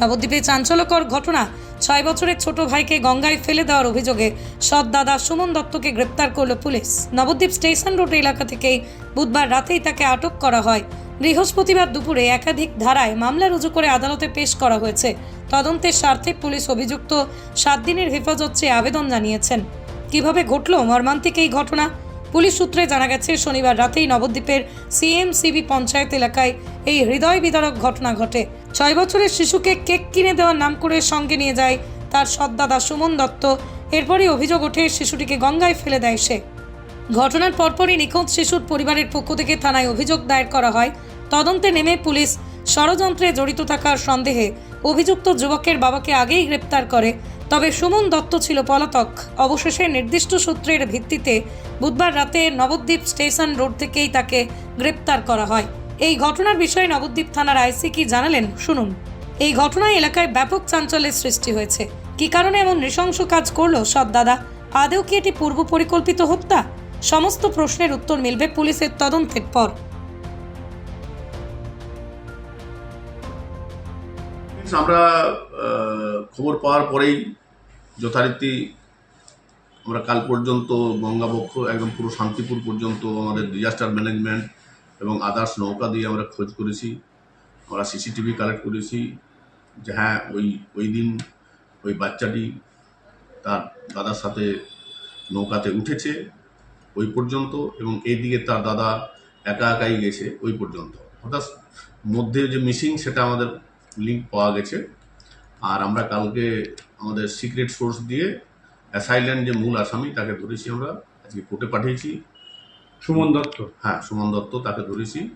নবদ্বীপে চাঞ্চল্যকর ঘটনা। ছয় বছরের ছোট ভাইকে গঙ্গায় ফেলে দেওয়ার অভিযোগে সৎ দাদা সুমন দত্তকে গ্রেপ্তার করল পুলিশ। নবদ্বীপ স্টেশন রোড এলাকা থেকেই বুধবার রাতেই তাকে আটক করা হয়। বৃহস্পতিবার দুপুরে একাধিক ধারায় মামলা রুজু করে আদালতে পেশ করা হয়েছে। তদন্তের স্বার্থে পুলিশ অভিযুক্ত সাত দিনের হেফাজত চেয়ে আবেদন জানিয়েছেন। কীভাবে ঘটল মর্মান্তিক এই ঘটনা? পুলিশ সূত্রে জানা গেছে, শনিবার রাতেই নবদ্বীপের সিএমসিবি পঞ্চায়েত এলাকায় এই হৃদয় বিদারক ঘটনা ঘটে। ছয় বছরের শিশুকে কেক কিনে দেওয়ার নাম করে সঙ্গে নিয়ে যায় তার সৎদাদা সুমন দত্ত। এরপরই অভিযোগ ওঠে, শিশুটিকে গঙ্গায় ফেলে দেয় সে। ঘটনার পরপরই নিখোঁজ শিশুর পরিবারের পক্ষ থেকে থানায় অভিযোগ দায়ের করা হয়। তদন্তে নেমে পুলিশ ষড়যন্ত্রে জড়িত থাকার সন্দেহে অভিযুক্ত যুবকের বাবাকে আগেই গ্রেপ্তার করে তবে সুমন দত্ত ছিল পলাতক। অবশেষে নির্দিষ্ট সূত্রের ভিত্তিতে বুধবার রাতে নবদ্বীপ স্টেশন রোড থেকেই তাকে গ্রেপ্তার করা হয়। এই ঘটনার বিষয়ে নবদ্বীপ থানার আইসি কি জানালেন শুনুন। এই ঘটনায় এলাকায় ব্যাপক চাঞ্চল্যের সৃষ্টি হয়েছে। কি কারণে এমন নৃশংস কাজ করল সৎ দাদা? আদেও কি এটি পূর্ব পরিকল্পিত হত্যা? সমস্ত প্রশ্নের উত্তর মিলবে পুলিশের তদন্তের পর। আমরা খবর পাওয়ার পরেই যথারীতি আমরা কাল পর্যন্ত গঙ্গাবক্ষ একদম পুরো শান্তিপুর পর্যন্ত আমাদের ডিজাস্টার ম্যানেজমেন্ট এবং আদার্স নৌকা দিয়ে আমরা খোঁজ করেছি, আমরা সিসিটিভি কালেক্ট করেছি যে হ্যাঁ ওই ওই দিন ওই বাচ্চাটি তার দাদার সাথে নৌকাতে উঠেছে ওই পর্যন্ত এবং এইদিকে তার দাদা একা একাই গেছে ওই পর্যন্ত। অর্থাৎ মধ্যে যে মিসিং সেটা আমাদের লিঙ্ক পাওয়া গেছে। আর আমরা কালকে আমাদের সিক্রেট সোর্স দিয়ে অ্যাসাইল্যান্ড যে মূল আসামি তাকে ধরেছি আমরা। আজকে কোর্টে পাঠিয়েছি। সুমন দত্ত। হ্যাঁ সুমন দত্ত তাকে ধরেছি।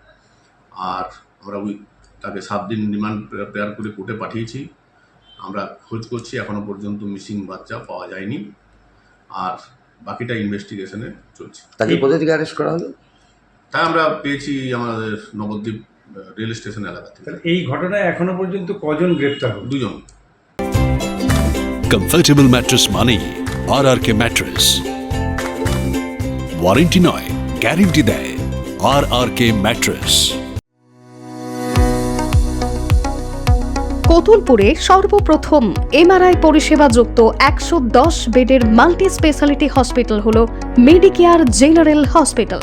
আর আমরা ওই তাকে সাত দিন রিমান্ড প্রেয়ার করে কোর্টে পাঠিয়েছি। আমরা খোঁজ করছি এখনও পর্যন্ত মিসিং বাচ্চা পাওয়া যায়নি। আর বাকিটা ইনভেস্টিগেশনে চলছে। তাকে কোথা থেকে অ্যারেস্ট করা হলো? তাই আমরা পেয়েছি আমাদের নবদ্বীপ রেল স্টেশন এলাকা থেকে। তাহলে এই ঘটনায় এখনও পর্যন্ত কজন গ্রেপ্তার হলো? দুজন। কমফর্টেবল ম্যাট্রেস মানেই R R K mattress warranty নয় গ্যারেন্টি দেয়। আর আর কে ম্যাট্রেস কতুলপুরে সর্বপ্রথম এমআরআই পরিষেবা যুক্ত একশো দশ বেডের মাল্টি স্পেশালিটি হসপিটাল হল মেডিকেয়ার জেনারেল হসপিটাল